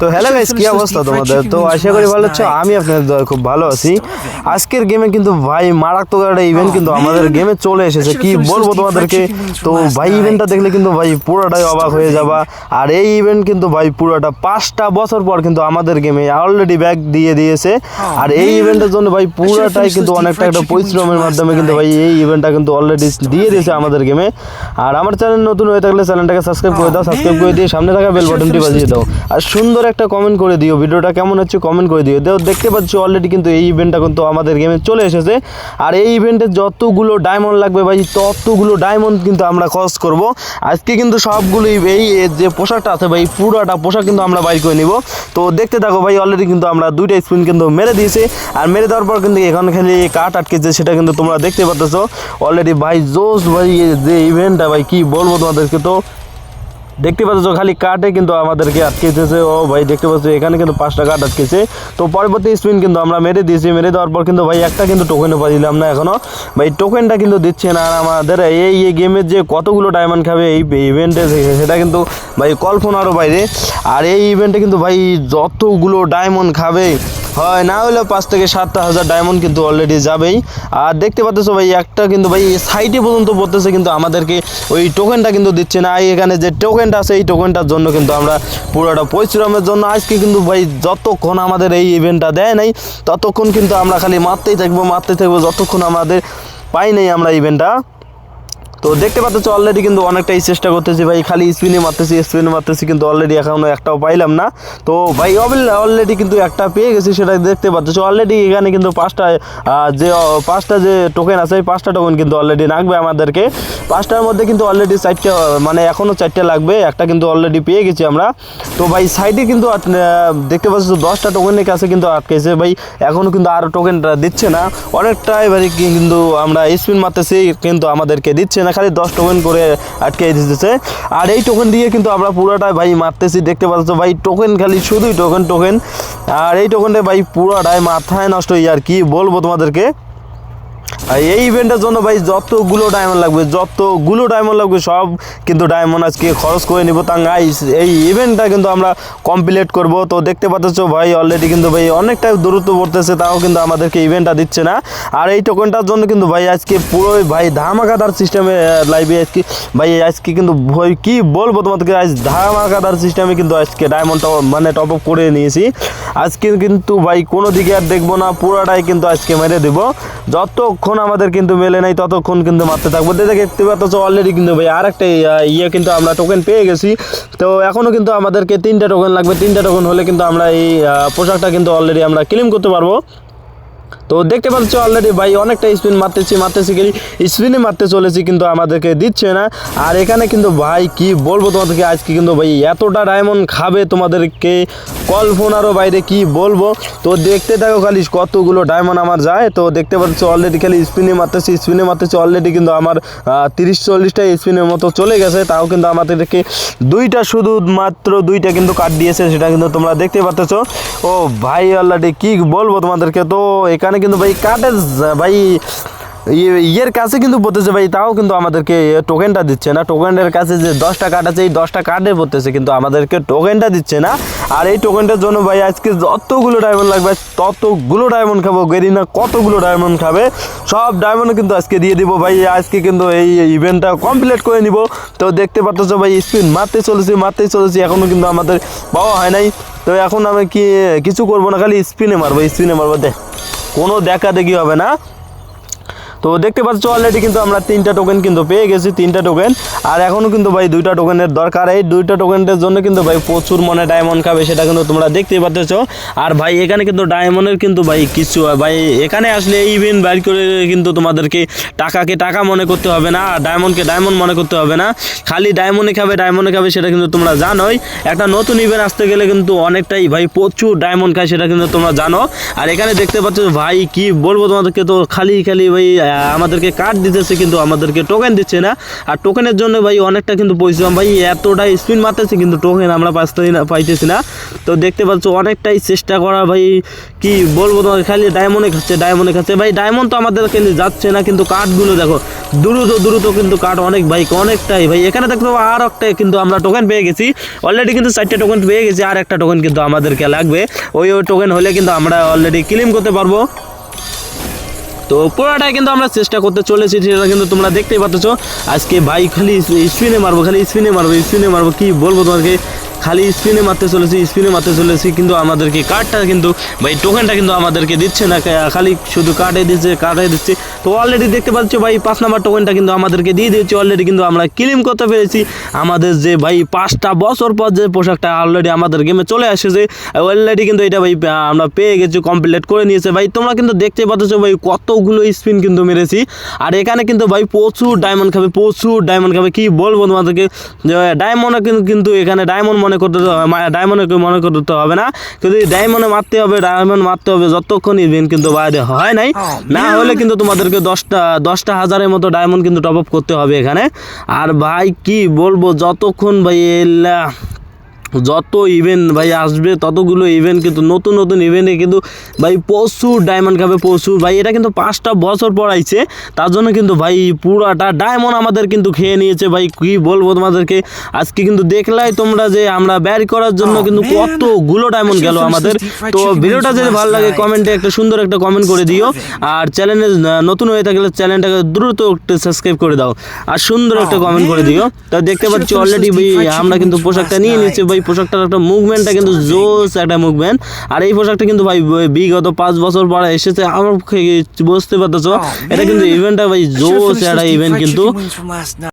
তো hello guys কি অবস্থা তোমাদের? তো আশা করি ভালো আছো আমি আপনাদের দয়া খুব ভালো আছি। আজকের গেমে কিন্তু ভাই মারাত্মক একটা ইভেন্ট কিন্তু আমাদের গেমে চলে এসেছে। কি বলব তোমাদেরকে? তো ভাই ইভেন্টটা দেখলে কিন্তু ভাই পুরোটাই অবাক হয়ে যাবা। আর এই ইভেন্ট কিন্তু ভাই পুরোটা পাঁচটা বছর পর কিন্তু আমাদের গেমে অলরেডি ব্যাক দিয়ে দিয়েছে। আর এই ইভেন্টের জন্য ভাই পুরোটাই কিন্তু অনেকটা একটা পরিশ্রমের মাধ্যমে কিন্তু ভাই এই ইভেন্টটা কিন্তু অলরেডি দিয়ে দিয়েছে আমাদের গেমে আর আমার চ্যানেল নতুন হয়ে থাকলে চ্যানেলটাকে সাবস্ক্রাইব করে দাও সাবস্ক্রাইব করে দিয়ে সামনে থাকা বেল বাটনটি বাজিয়ে দাও। আর সুন্দর একটা কমেন্ট করে দিও। ভিডিওটা কেমন হচ্ছে কমেন্ট করে দিও। দেও, দেখতে পাচ্ছি অলরেডি কিন্তু এই ইভেন্টটা কিন্তু আমাদের গেমে চলে এসেছে। আর এই ইভেন্টে যতগুলো ডায়মন্ড লাগবে ভাই, ততগুলো ডায়মন্ড কিন্তু আমরা খরচ করব। আজকে কিন্তু সবগুলো এই যে পোশাকটা আছে ভাই, পুরোটা পোশাক কিন্তু আমরা বাইর করে নিব। তো দেখতে থাকো ভাই অলরেডি কিন্তু আমরা দুইটা স্পিন কিন্তু মেরে দিয়েছি। আর মেরে দেওয়ার পর কিন্তু এখানে খালি কাট আটকেছে, সেটা কিন্তু তোমরা দেখতে পাচ্ছ অলরেডি ভাই জোস ভাই যে ইভেন্টটা ভাই, কি বলব তোমাদেরকে তো? দেখতে পাচ্ছ, খালি কাটে কিন্তু আমাদেরকে আটকেছে। ও ভাই, দেখতে পাচ্ছ, এখানে কিন্তু পাঁচটা কাট আটকেছে। তো পরবর্তী স্পিন কিন্তু আমরা মেরে দিয়েছি। মেরে দেওয়ার পর কিন্তু ভাই, একটা কিন্তু টোকেনও পাইলাম না এখনও। ভাই টোকেনটা কিন্তু দিচ্ছে না। আর আমাদের এই এই গেমের যে কতগুলো ডায়মন্ড খাবে, এই ইভেন্টে সেটা কিন্তু ভাই কল্পনারও বাইরে। আর এই ইভেন্টে কিন্তু ভাই যতগুলো ডায়মন্ড খাবে হয়, না হলে পাঁচ থেকে সাতটা হাজার ডায়মন্ড কিন্তু অলরেডি যাবেই। আর দেখতে পাচ্ছ ভাই, একটা কিন্তু ভাই সাইটে পর্যন্ত পড়তেছে, কিন্তু আমাদেরকে ওই টোকেনটা কিন্তু দিচ্ছে না। এখানে যে টোকেনটা আছে, এই টোকেনটার জন্য কিন্তু আমরা পুরোটা পরিশ্রমের জন্য আজকে কিন্তু ভাই যতক্ষণ আমাদের এই ইভেন্টটা দেয় নাই, ততক্ষণ কিন্তু আমরা খালি মারতেই থাকব মারতেই থাকব, যতক্ষণ আমাদের পাই নাই আমরা ইভেন্টটা তো দেখতে পাচ্ছ অলরেডি কিন্তু অনেকটাই চেষ্টা করতেছি ভাই, খালি স্পিনে মারতেছি স্পিনে মারতেছি কিন্তু অলরেডি এখনও একটাও পাইলাম না। তো ভাই অলরেডি কিন্তু একটা পেয়ে গেছি সেটা দেখতে পাচ্ছ। অলরেডি এখানে কিন্তু পাঁচটা যে পাঁচটা যে টোকেন আছে, এই পাঁচটা টোকেন কিন্তু অলরেডি লাগবে আমাদেরকে। পাঁচটার মধ্যে কিন্তু অলরেডি চারটে মানে এখনও চারটে লাগবে, একটা কিন্তু অলরেডি পেয়ে গেছি আমরা। তো ভাই সাইডে কিন্তু দেখতে পাচ্ছ দশটা টোকেনের কাছে কিন্তু আটকেছে। ভাই এখনও কিন্তু আরও টোকেনটা দিচ্ছে না। অনেকটাই ভাই কিন্তু আমরা স্পিন মারতেছি, কিন্তু আমাদেরকে দিচ্ছে না। খালি দশ টোকেন করে আটকে দিতেছে। আর এই টোকেন দিয়ে কিন্তু আমরা পুরোটাই ভাই মারতেছি, দেখতে পাচ্ছ ভাই টোকেন খালি শুধুই টোকেন টোকেন আর এই টোকেনটা ভাই পুরোটাই মাথায় নষ্ট হই আর কি বলব তোমাদেরকে? এই ইভেন্টের জন্য ভাই যতগুলো ডায়মন্ড লাগবে, যতগুলো ডায়মন্ড লাগবে, সব কিন্তু ডায়মন্ড আজকে খরচ করে নিব। তা গাইস এই ইভেন্টটা কিন্তু আমরা কমপ্লিট করব। তো দেখতে পাচ্ছ ভাই অলরেডি কিন্তু ভাই অনেকটাই দূরত্ব পড়তেছে, তাও কিন্তু আমাদেরকে ইভেন্টটা দিচ্ছে না। আর এই টোকেনটার জন্য কিন্তু ভাই আজকে পুরো ভাই ধামাকাদার সিস্টেমে লাইভে আজকে ভাই আজকে কিন্তু ভাই কি বলব তোমাদেরকে, আজ ধামাকাদার সিস্টেমে কিন্তু আজকে ডায়মন্ডটা মানে টপ আপ করে নিয়েছি। আজকে কিন্তু ভাই কোনো দিকে আর দেখব না, পুরোটাই কিন্তু আজকে মেরে দেবো। যতক্ষণ আমাদের কিন্তু মেলে নাই, ততক্ষণ কিন্তু মারতে থাকব। দেখে, দেখতে পাচ্ছ অলরেডি কিন্তু ভাই আর একটা ইয়ে কিন্তু আমরা টোকেন পেয়ে গেছি। তো এখনও কিন্তু আমাদেরকে তিনটা টোকেন লাগবে। তিনটা টোকেন হলে কিন্তু আমরা এই পোশাকটা কিন্তু অলরেডি আমরা ক্লেম করতে পারব। তো দেখতে পাচ্ছ অলরেডি ভাই, অনেকটা স্পিন মারতেছি মারতেছি গেলি স্পিনে মারতে চলেছি কিন্তু আমাদেরকে দিচ্ছে না। আর এখানে কিন্তু ভাই, কি বলব তোমাদেরকে? আজকে কিন্তু ভাই, এতটা ডায়মন্ড খাবে তোমাদেরকে কল্পনারও বাইরে কি বলব? তো দেখতে থাকো খালি কতগুলো ডায়মন্ড আমার যায়। তো দেখতে পাচ্ছ অলরেডি খালি স্পিনে মারতেছি স্পিনে মারতেছি অলরেডি কিন্তু আমার তিরিশ চল্লিশটা স্পিনের মতো চলে গেছে। তাও কিন্তু আমাদেরকে দুইটা শুধু মাত্র দুইটা কিন্তু কাট দিয়েছে, সেটা কিন্তু তোমরা দেখতে পাচ্ছ ও ভাই অলরেডি কি বলব তোমাদেরকে? তো এখানে কিন্তু ভাই কাটের ভাই ইয়ে- ইয়ের কাছে কিন্তু পড়তেছে ভাই, তাও কিন্তু আমাদেরকে টোকেনটা দিচ্ছে না। টোকেনের কাছে যে দশটা কার্ড আছে, এই দশটা কার্ডে পড়তেছে কিন্তু আমাদেরকে টোকেনটা দিচ্ছে না। আর এই টোকেনটার জন্য ভাই, আজকে যতগুলো ডায়মন্ড লাগবে ততগুলো ডায়মন্ড খাব, গেরিনা কতগুলো ডায়মন্ড খাবে, সব ডায়মন্ড কিন্তু আজকে দিয়ে দিব ভাই। আজকে কিন্তু এই ইভেন্টটা কমপ্লিট করে নিব। তো দেখতে পাচ্ছ ভাই স্পিন মারতে চলেছি মারতেই চলেছি এখনও কিন্তু আমাদের পাওয়া হয় নাই। তো এখন আমি কি, কিছু করব না, খালি স্পিনে মারবো স্পিনে মারবো দেখ কোনো দেখা দেখি হবে না। তো দেখতে পাচ্ছ অলরেডি কিন্তু আমরা তিনটা টোকেন কিন্তু পেয়ে গেছি, তিনটা টোকেন আর এখনও কিন্তু ভাই দুইটা টোকেনের দরকার। এই দুইটা টোকেনের জন্য কিন্তু ভাই প্রচুর মনে ডায়মন্ড খাবে, সেটা কিন্তু তোমরা দেখতেই পাচ্ছ আর ভাই এখানে কিন্তু ডায়মন্ডের কিন্তু ভাই কিছু, ভাই এখানে আসলে এই ইভেন্ট বাইর করে কিন্তু তোমাদেরকে টাকাকে টাকা মনে করতে হবে না, আর ডায়মন্ডকে ডায়মন্ড মনে করতে হবে না। খালি ডায়মন্ডে খাবে ডায়মন্ডে খাবে, সেটা কিন্তু তোমরা জানোই। একটা নতুন ইভেন্ট আসতে গেলে কিন্তু অনেকটাই ভাই প্রচুর ডায়মন্ড খায়, সেটা কিন্তু তোমরা জানো। আর এখানে দেখতে পাচ্ছ, ভাই কি বলব তোমাদেরকে তো খালি খালি ভাই আমাদেরকে কার্ড দিতেছে কিন্তু আমাদেরকে টোকেন দিচ্ছে না। আর টোকেনের জন্য ভাই অনেকটা কিন্তু পরিশ্রম। ভাই এতটা স্পিন মারতেছে কিন্তু টোকেন আমরা পাইতেছি না পাইতেছি না। তো দেখতে পাচ্ছ, অনেকটাই চেষ্টা করা ভাই, কি বলব তোমাকে, খালি ডায়মন্ডে খাচ্ছে ডায়মন্ডে খাচ্ছে। ভাই ডায়মন্ড তো আমাদের কিন্তু যাচ্ছে না, কিন্তু কার্ডগুলো দেখো, দ্রুত দ্রুত কিন্তু কার্ড অনেক ভাই, অনেকটাই ভাই। এখানে দেখতে পাবো আর একটা কিন্তু আমরা টোকেন পেয়ে গেছি। অলরেডি কিন্তু চারটে টোকেন পেয়ে গেছি আর একটা টোকেন কিন্তু আমাদেরকে লাগবে। ওই ওই টোকেন হলে কিন্তু আমরা অলরেডি ক্লেম করতে পারব। তো পুরোটাই কিন্তু আমরা চেষ্টা করতে চলেছি, সেটা কিন্তু তোমরা দেখতেই পাচ্ছ। আজকে বাইক খালি স্পিনে মারবো, খালি স্পিনে মারবো স্পিনে মারবো, কি বলব তোমাকে? খালি স্পিনে মারতে চলেছি স্পিনে মারতে চলেছি, কিন্তু আমাদেরকে কার্ডটা কিন্তু, ভাই টোকেনটা কিন্তু আমাদেরকে দিচ্ছে না খালি শুধু কার্ডে দিচ্ছে কার্ডে দিচ্ছে। তো অলরেডি দেখতে পাচ্ছ ভাই, পাঁচ নাম্বার টোকেনটা কিন্তু আমাদেরকে দিয়ে দিয়েছে অলরেডি কিন্তু আমরা ক্লেম করতে পেরেছি। আমাদের যে ভাই পাঁচটা বছর পর যে পোশাকটা অলরেডি আমাদের গেমে চলে আসেছে অলরেডি কিন্তু এটা ভাই আমরা পেয়ে গেছি কমপ্লিট করে নিয়েছে। ভাই, তোমরা কিন্তু দেখতে পাচ্ছ ভাই, কতগুলো স্পিন কিন্তু মেরেছি। আর এখানে কিন্তু ভাই প্রচুর ডায়মন্ড খাবে, প্রচুর ডায়মন্ড খাবে, কি বলব তোমাদেরকে? ডায়মন্ড কিন্তু কিন্তু এখানে ডায়মন্ড মনে করতে ডায়মন্ড মনে করতে হবে না। কিন্তু ডায়মন্ডে মারতে হবে ডায়মন্ড মারতে হবে যতক্ষণ ইভেন্ট কিন্তু বাইরে হয় নাই। না হলে কিন্তু তোমাদেরকে দশটা দশটা হাজারের মতো ডায়মন্ড কিন্তু টপ আপ করতে হবে এখানে। আর ভাই কি বলব যতক্ষণ ভাই এলা যত ইভেন্ট ভাই আসবে ততগুলো ইভেন্ট কিন্তু নতুন নতুন ইভেন্টে কিন্তু ভাই প্রচুর ডায়মন্ড খাবে প্রচুর। ভাই এটা কিন্তু পাঁচটা বছর পর আইছে তার জন্য কিন্তু ভাই পুরাটা ডায়মন্ড আমাদের কিন্তু খেয়ে নিয়েছে। ভাই কি বলব তোমাদেরকে? আজকে কিন্তু দেখলাই তোমরা যে আমরা ব্যার করার জন্য কিন্তু কতগুলো ডায়মন্ড গেল আমাদের। তো ভিডিওটা যদি ভালো লাগে কমেন্টে একটা সুন্দর একটা কমেন্ট করে দিও। আর চ্যানেলে নতুন হয়ে থাকলে চ্যানেলটাকে দ্রুত একটু সাবস্ক্রাইব করে দাও। আর সুন্দর একটা কমেন্ট করে দিও। তা দেখতে পাচ্ছি অলরেডি ভাই আমরা কিন্তু পোশাকটা নিয়ে নিচ্ছি ভাই পোশাকটার একটা মুভমেন্টটা কিন্তু জোস একটা মুভমেন্ট আর এই পোশাকটা কিন্তু ভাই বিগত পাঁচ বছর পরে এসেছে আমার বুঝতে পারতেছ। এটা কিন্তু ইভেন্টটা ভাই জোস একটা ইভেন্ট কিন্তু।